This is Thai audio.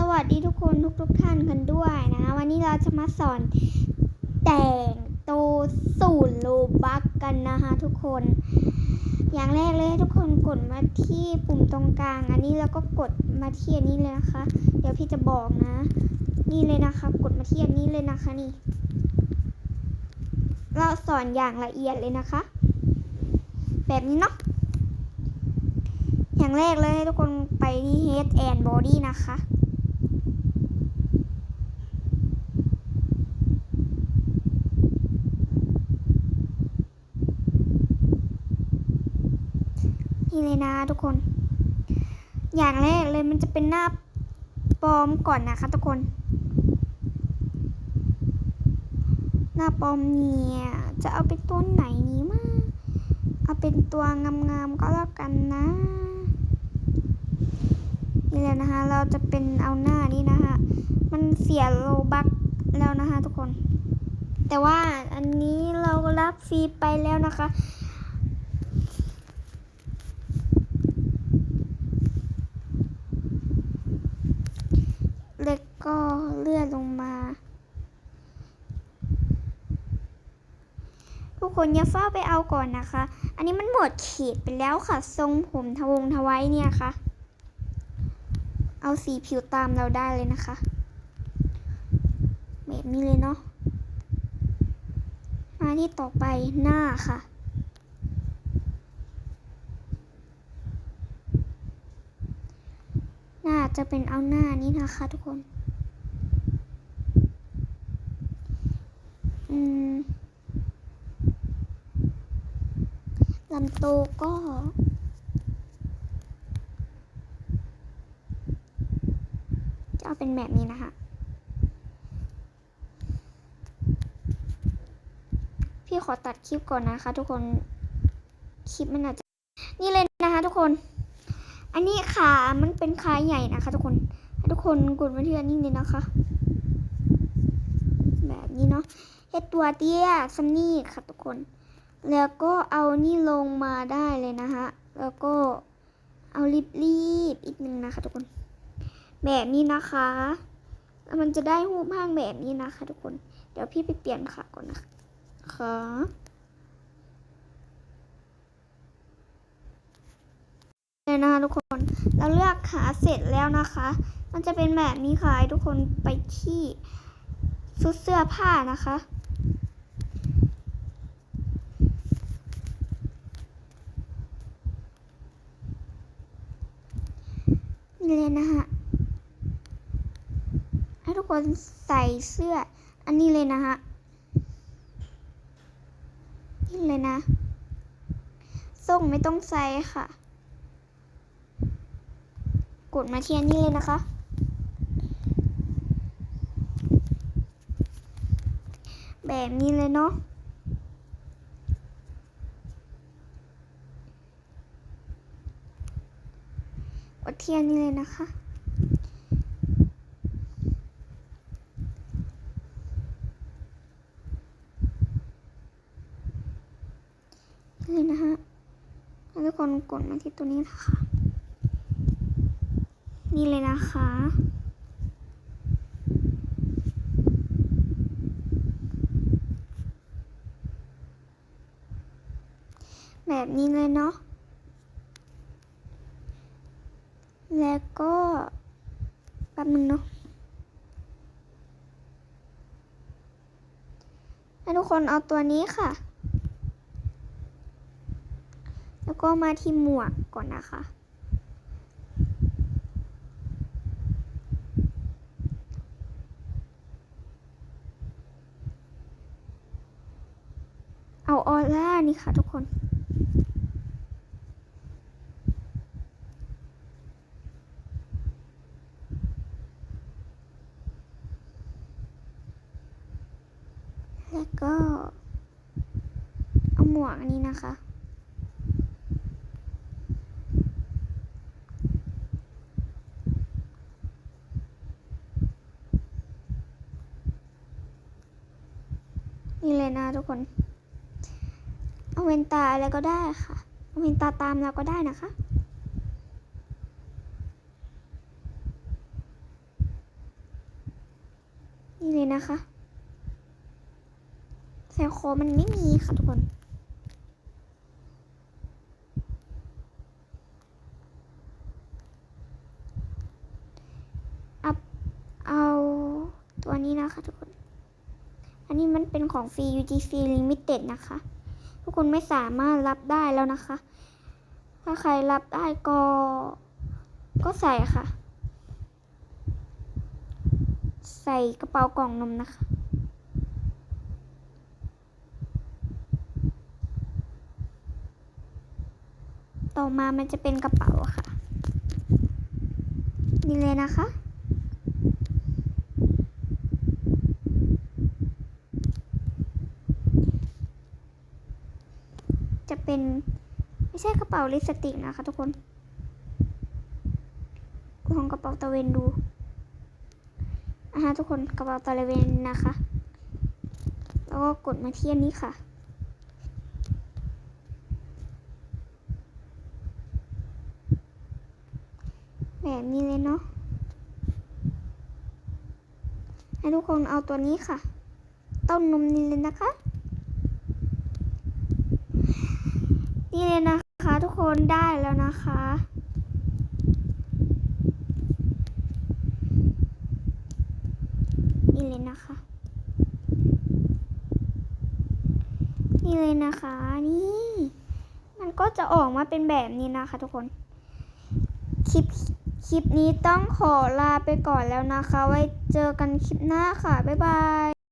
สวัสดีทุกคนทุกทุกท่านกันด้วยนะคะวันนี้เราจะมาสอนแต่งตัวสูตรโลบักกันนะคะทุกคน อย่างแรกเลยให้ทุกคนกดมาที่ปุ่มตรงกลาง อันนี้แล้วก็กดมาที่อันนี้เลยนะคะ เดี๋ยวพี่จะบอกนะ นี่เลยนะคะ กดมาที่อันนี้เลยนะคะนี่ เราสอนอย่างละเอียดเลยนะคะ แบบนี้เนาะอย่างแรกเลยให้ทุกคนไปที่ Head and Body นะคะ นี่เลยนะทุกคน อย่างแรกเลยมันจะเป็นหน้าปลอมก่อนนะคะทุกคน หน้าปลอมเนี่ยจะเอาเป็นตัวไหนนี้มาเอาเป็นตัวงามๆก็แล้วกันนะ นี่เลยนะคะ เราจะเป็นเอาหน้านี้นะคะ มันเสียโลบักแล้วนะคะทุกคน แต่ว่าอันนี้เรารับฟรีไปแล้วนะคะ เล็กก็เลื่อนลงมา ทุกคนอย่าเฝ้าไปเอาก่อนนะคะ อันนี้มันหมดขีดไปแล้วค่ะ ทรงผมทวงทวายเนี่ยค่ะ เอาสีผิวตามเราได้เลยนะคะแบบนี้เลยเนาะ มาที่ต่อไปหน้าค่ะ หน้า จะเป็นเอาหน้านี้นะคะ ทุกคน อืมลำโตก็จะเอาเป็นแบบนี้นะคะพี่ขอตัดคลิปก่อนนะคะ ทุกคน คลิปมันอาจจะ นี่เลยนะคะ ทุกคน อันนี้ขามันเป็นขาใหญ่นะคะ ทุกคนให้ทุกคนกดมาที่อันนี้เลยนะคะ แบบนี้เนาะเฮ็ดตัวเตี้ยซัมนี่ค่ะทุกคน แล้วก็เอานี่ลงมาได้เลยนะคะ แล้วก็เอารีบรีบๆอีกหนึ่งนะคะ ทุกคน แบบนี้นะคะแล้วมันจะได้หูปห้างแบบนี้นะคะ ทุกคน เดี๋ยวพี่ไปเปลี่ยนขาก่อนนะคะเลยนะคะทุกคน เราเลือกขาเสร็จแล้วนะคะ มันจะเป็นแบบนี้ค่ะให้ทุกคนไปที่ชุดเสื้อผ้านะคะ นี่เลยนะฮะให้ทุกคนใส่เสื้อ อันนี้เลยนะฮะนี่เลยนะส่งไม่ต้องใส่ค่ะ กดมาที่อันนี้เลยนะคะ แบบนี้เลยเนาะกดเทียนนี่เลยนะคะนี่เลยนะฮะให้ทุกคนกดมาที่ตัวนี้นะคะ นี่เลยนะคะ แบบนี้เลยเนาะ แล้วก็แป๊บนึงเนาะให้ทุกคนเอาตัวนี้ค่ะ แล้วก็มาที่หมวกก่อนนะคะ อาออร่านี่ค่ะทุกคน แล้วก็ เอาหมวกอันนี้นะคะนี่เลยนะทุกคน เวนตาอะไรก็ได้ค่ะเอาเวนตาตามเราก็ได้นะคะนี่เลยนะคะแซลโคมันไม่มีค่ะทุกคนเอาเอาตัวนี้นะคะทุกคน อันนี้มันเป็นของฟรี UGC Limited นะคะ ทุกคนไม่สามารถรับได้แล้วนะคะ ถ้าใครรับได้ก็ ก็ใส่ค่ะ ใส่กระเป๋ากล่องนมนะคะต่อมามันจะเป็นกระเป๋าค่ะ นี่เลยนะคะ เป็นไม่ใช่กระเป๋าลิปสติกนะคะทุกคนลองกระเป๋าตะเวนดูอะฮะทุกคนกระเป๋าตะเวนนะคะ แล้วก็กดมาเที่อันนี้ค่ะแบบนี้เลยเนาะให้ทุกคนเอาตัวนี้ค่ะ ต้นนมนี่เลยนะคะ นี่เลยนะคะทุกคนได้แล้วนะคะนี่เลยนะคะ นี่เลยนะคะนี่ มันก็จะออกมาเป็นแบบนี้นะคะทุกคน คลิปคลิปนี้ต้องขอลาไปก่อนแล้วนะคะ ไว้เจอกันคลิปหน้าค่ะ บ๊ายบาย